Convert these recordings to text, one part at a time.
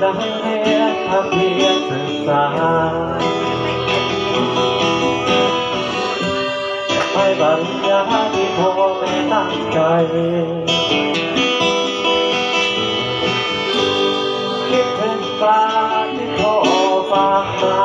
ได้เรียนทำเพียรศึกษาไม่บัญญาที่พ่อแม่ตั้งใจคิดถึงปลาที่พ่อฝากมา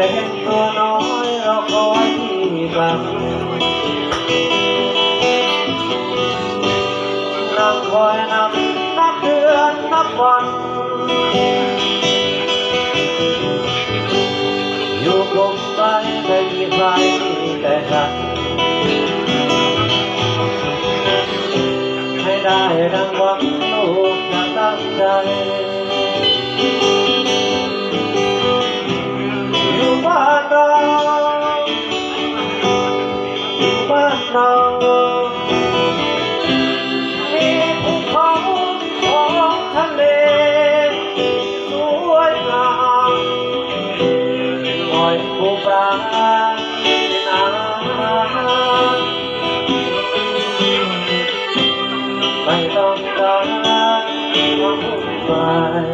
เจ้าเด็กตัวน้อยเราคอยที่กลับนั่งคอยนับนับเดือนนับวันอยู่กลมไปไม่มีใครมีแต่ฉันให้ได้ดังหวังลูกจะตั้งใจ บ้านเราอยู่บ้านเรามีภูเขาท้องทะเลสวยงามปล่อยปูปลาในน้ำไม่ต้องการความวุ่นวาย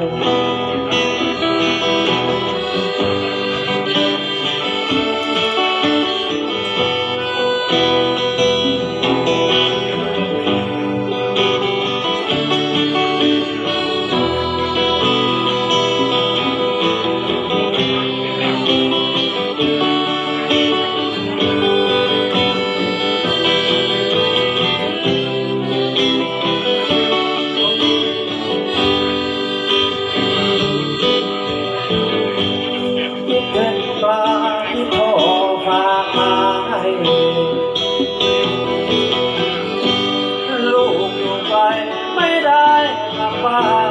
ก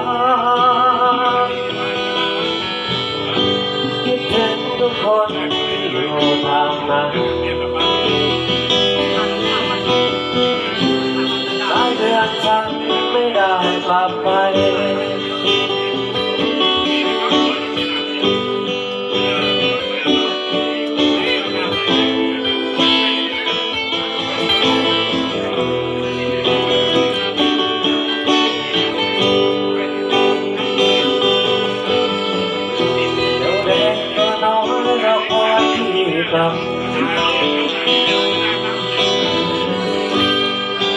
ที่กลับ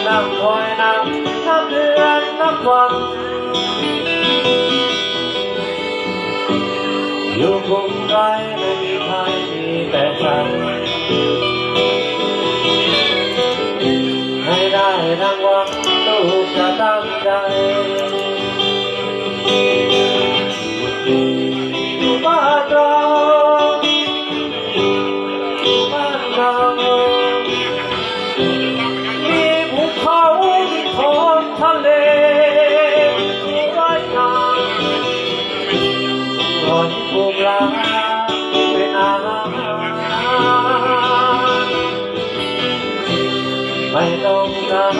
นั่งคอยนั่งนับเดือนนับวัน ไม่ต้